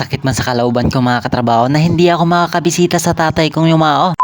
Masakit man sa kalooban ko mga katrabaho na hindi ako makakabisita sa tatay kong yumao.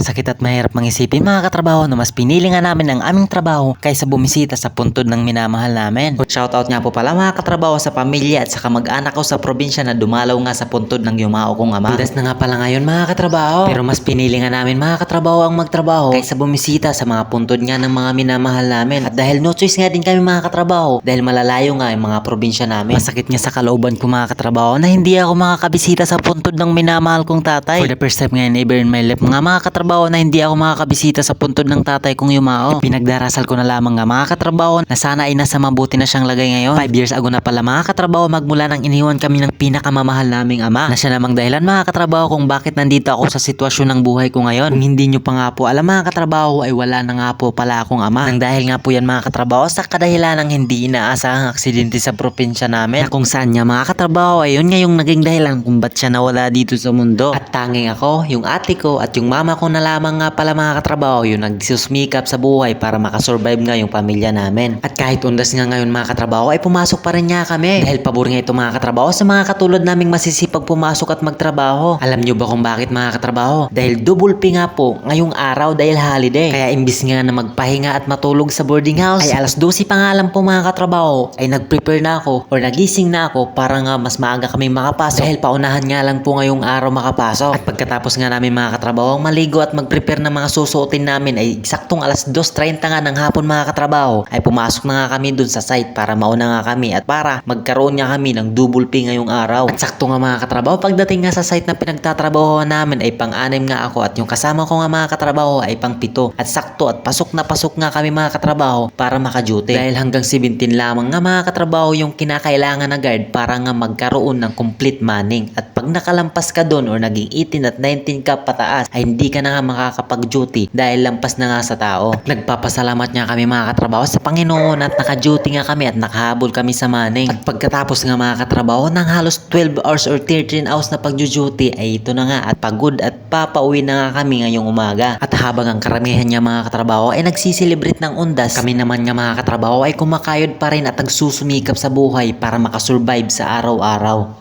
Masakit at mahirap mangisipin mga katrabaho na mas pinili nga namin ang aming trabaho kaysa bumisita sa puntod ng minamahal namin. Shoutout nga po pala mga katrabaho sa pamilya at sa kamag-anak ko sa probinsya na dumalaw nga sa puntod ng yumao kong ama. Bidas na nga pala ngayon mga katrabaho. Pero mas pinili nga namin mga katrabaho ang magtrabaho kaysa bumisita sa mga puntod nga ng mga minamahal namin. At dahil no choice nga din kami mga katrabaho dahil malalayo nga yung mga probinsya namin. Masakit nga sa kalooban ko mga katrabaho na hindi ako makakabisita sa puntod ng minamahal kong tatay. For the first time ngayon ever in my life mga mga katrabaho na hindi ako makakabisita sa puntod ng tatay kong yumao. Pinagdarasal ko na lamang nga mga katrabaho na sana ay nasa mabuti na siyang lagay ngayon. 5 years ago na pala mga katrabaho magmula nang iniwan kami ng pinakamamahal naming ama. Na siya namang dahilan mga katrabaho kung bakit nandito ako sa sitwasyon ng buhay ko ngayon. Kung hindi nyo pa nga po alam mga katrabaho ay wala na nga po pala akong ama. Nang dahil nga po yan mga katrabaho sa kadahilan ng hindi inaasahang aksidente sa probinsya namin. Na kung saan nga mga katrabaho ay yun nga yung naging dahilan kung ba't siya nawala dito sa mundo. At tanging ako, yung ate ko at yung mama ko na lamang nga pala mga katrabaho yung nagsusumikap sa buhay para makasurvive nga yung pamilya namin. At kahit undas nga ngayon mga katrabaho ay pumasok pa rin nga kami. Dahil pabor nga ito mga katrabaho sa mga katulad naming masisipag pumasok at magtrabaho. Alam nyo ba kung bakit mga katrabaho? Dahil double pay nga po ngayong araw dahil holiday. Kaya imbis nga na magpahinga at matulog sa boarding house ay alas 12 pa nga lang po mga katrabaho ay nag-prepare na ako or nagising na ako para nga mas maaga kami makapasok. Dahil paunahan nga lang po ngayong araw makapasok. At pagkatapos nga namin mga katrabaho maligo at mag-prepare ng mga susuotin namin ay eksaktong alas 2.30 nga ng hapon mga katrabaho ay pumasok na nga kami dun sa site para mauna nga kami at para magkaroon nga kami ng double pay ngayong araw. At sakto nga mga katrabaho pagdating nga sa site na pinagtatrabaho namin ay pang-anim nga ako at yung kasama ko nga mga katrabaho ay pang-pito. At sakto at pasok na pasok nga kami mga katrabaho para maka-duty. Dahil hanggang 17 lamang nga mga katrabaho yung kinakailangan na guard para nga magkaroon ng complete manning. At pag nakalampas ka doon or naging 18 at 19 ka pataas ay hindi ka na nga makakapag-duty dahil lampas na nga sa tao. At nagpapasalamat nga kami mga katrabaho sa Panginoon at naka-duty nga kami at nakahabol kami sa manning. At pagkatapos nga mga katrabaho ng halos 12 hours or 13 hours na pag-duty ay ito na nga at pagod at papauwi na nga kami ngayong umaga. At habang ang karamihan niya mga katrabaho ay nagsisilibrate ng undas, kami naman nga mga katrabaho ay kumakayod pa rin at nagsusumikap sa buhay para makasurvive sa araw-araw.